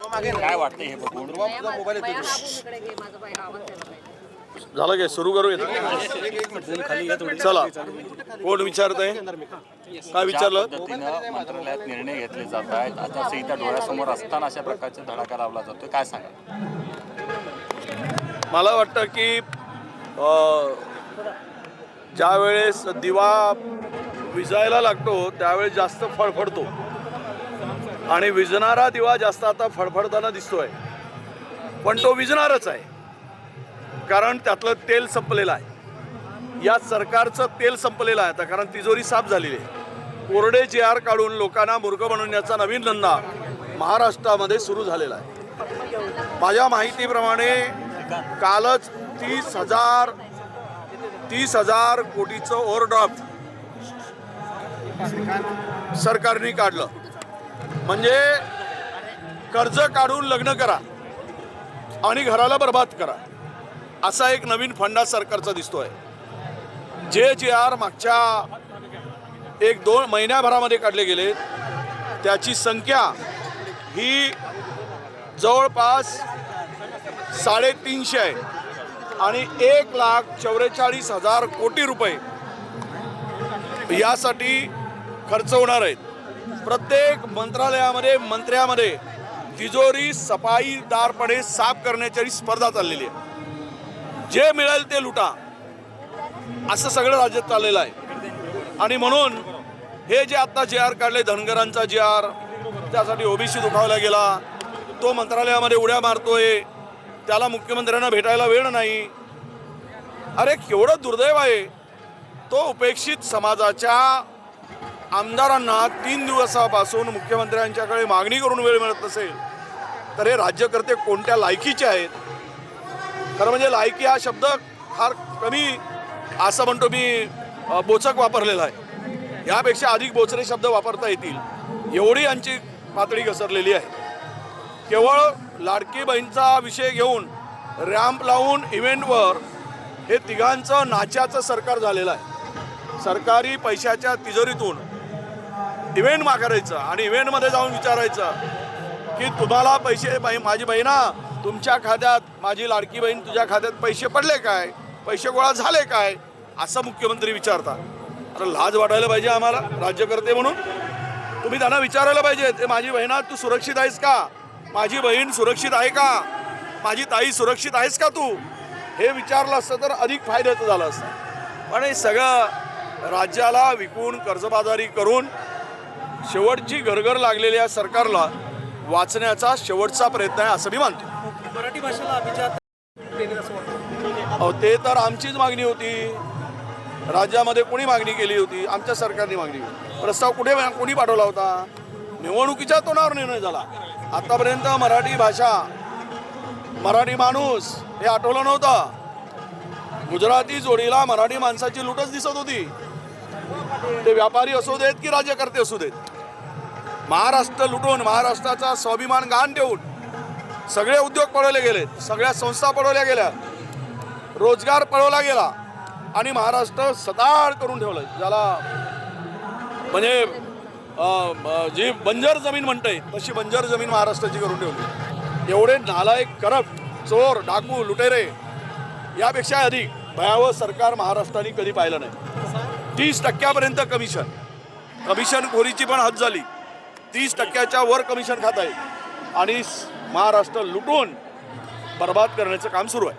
काय वाटतं हे बघून? झालं काय? सुरू करूया चला. कोण विचारत आहे? काय विचारलं? मंत्रालयात निर्णय घेतले जात आहेत. आचारसंहिता डोळ्यासमोर असताना अशा प्रकारचा धडाका लावला जातोय. काय सांगा मला वाटतं की अ, ज्यावेळेस दिवा विजायला लागतो त्यावेळेस जास्त फडफडतो. आणि विजणारा दिवा जास्त आता फडफडताना दिसतोय. पण तो विजणारच आहे. कारण त्यातलं तेल संपलेलं आहे. या सरकारचं तेल संपलेलं आहे आता कारण तिजोरी साफ झालेली आहे. कोरडे जे आर काढून लोकांना मूर्ख बनवण्याचा नवीन धंदा महाराष्ट्रामध्ये सुरू झालेला आहे. माझ्या माहितीप्रमाणे कालच तीस हजार तीस हजार कोटीचं ओव्हरड्राफ्ट सरकारने काढलं. म्हणजे कर्ज काढून लग्न करा आणि घराला बर्बाद करा. असा एक नवीन फंडा सरकारचा दिसतोय. जे जे आर मागच्या एक दोन महिन्याभरामध्ये काढले गेले त्याची संख्या ही जवळपास साडेतीनशे आहे. आणि एक लाख चौवेचाळीस हजार कोटी रुपये यासाठी खर्च होणार आहेत. प्रत्येक मंत्रालयामध्ये मंत्र्यामध्ये तिजोरी सफाईदारपणे साफ करण्याची स्पर्धा चाललेली आहे. जे मिळेल ते लुटा. असं सगळं राज्यात चाललेलं आहे. आणि म्हणून हे जे आत्ता जे आर काढले धनगरांचा जे आर त्यासाठी ओबीसी दुखावला गेला. तो मंत्रालयामध्ये उड्या मारतोय. त्याला मुख्यमंत्र्यांना भेटायला वेळ नाही. अरे केवढं दुर्दैव आहे. तो उपेक्षित समाजाच्या आमदारांना तीन दिवसापासून मुख्यमंत्र्यांच्याकडे मागणी करून वेळ मिळत नसेल तर हे राज्यकर्ते कोणत्या लायकीचे आहेत? खरं म्हणजे लायकी हा शब्द फार कमी असं म्हणतो मी बोचक वापरलेला आहे. यापेक्षा अधिक बोचरे शब्द वापरता येतील. एवढी यांची पातळी घसरलेली आहे. केवळ लाडकी बहीणचा विषय घेऊन रॅम्प लावून इव्हेंटवर हे तिघांचं नाच्याचं सरकार झालेलं आहे. सरकारी पैशाच्या तिजोरीतून इव्हेंट मागायचं आणि इव्हेंटमध्ये जाऊन विचारायचं की तुम्हाला पैसे बाई माझी बहिणा तुमच्या खात्यात माझी लाडकी बहीण तुझ्या खात्यात पैसे पडले काय? पैसे गोळा झाले काय? असं मुख्यमंत्री विचारतात. अरे लाज वाटायला पाहिजे आम्हाला राज्यकर्ते म्हणून. तुम्ही त्यांना विचारायला पाहिजे ते माझी बहिणा तू सुरक्षित आहेस का? माझी बहीण सुरक्षित आहे का? माझी ताई सुरक्षित आहेस का तू? हे विचारलं असतं तर अधिक फायद्याचं झालं असतं. पण हे सगळं राज्याला विकून कर्जबाजारी करून शेवटची गरगर लागलेल्या सरकारला वाचण्याचा शेवटचा प्रयत्न आहे असं मी मानतो. मराठी भाषेला अभिजात ते तर आमचीच मागणी होती. राज्यामध्ये कोणी मागणी केली होती? आमच्या सरकारने मागणी केली. प्रस्ताव कुठे कोणी पाठवला होता? निवडणुकीच्या तोंडावर निर्णय झाला. आतापर्यंत मराठी भाषा मराठी माणूस हे आठवलं नव्हतं. गुजराती जोडीला मराठी माणसाची लुटच दिसत होती. ते व्यापारी असू देत की राज्यकर्ते असू देत. महाराष्ट्र लुटून महाराष्ट्राचा स्वाभिमान गहाण ठेवून सगळे उद्योग पळवले गेलेत सगळ्या संस्था पळवल्या गेल्या रोजगार पळवला गेला आणि महाराष्ट्र सदाड करून ठेवलं. ज्याला म्हणजे अं, जी बंजर जमीन म्हणते तशी बंजर जमीन महाराष्ट्राची करून ठेवली. एवढे नालायक करप्ट चोर डाकू लुटेरे यापेक्षा अधिक भयावह सरकार महाराष्ट्राने कधी पाहिलं नाही. तीस टक्क्यापर्यंत कमिशन. कमिशन खोरीची पण हद झाली. तीस टक्क्याच्या वर कमिशन खात आहे. आणि महाराष्ट्र लुटून बर्बाद करण्याचं काम सुरू आहे.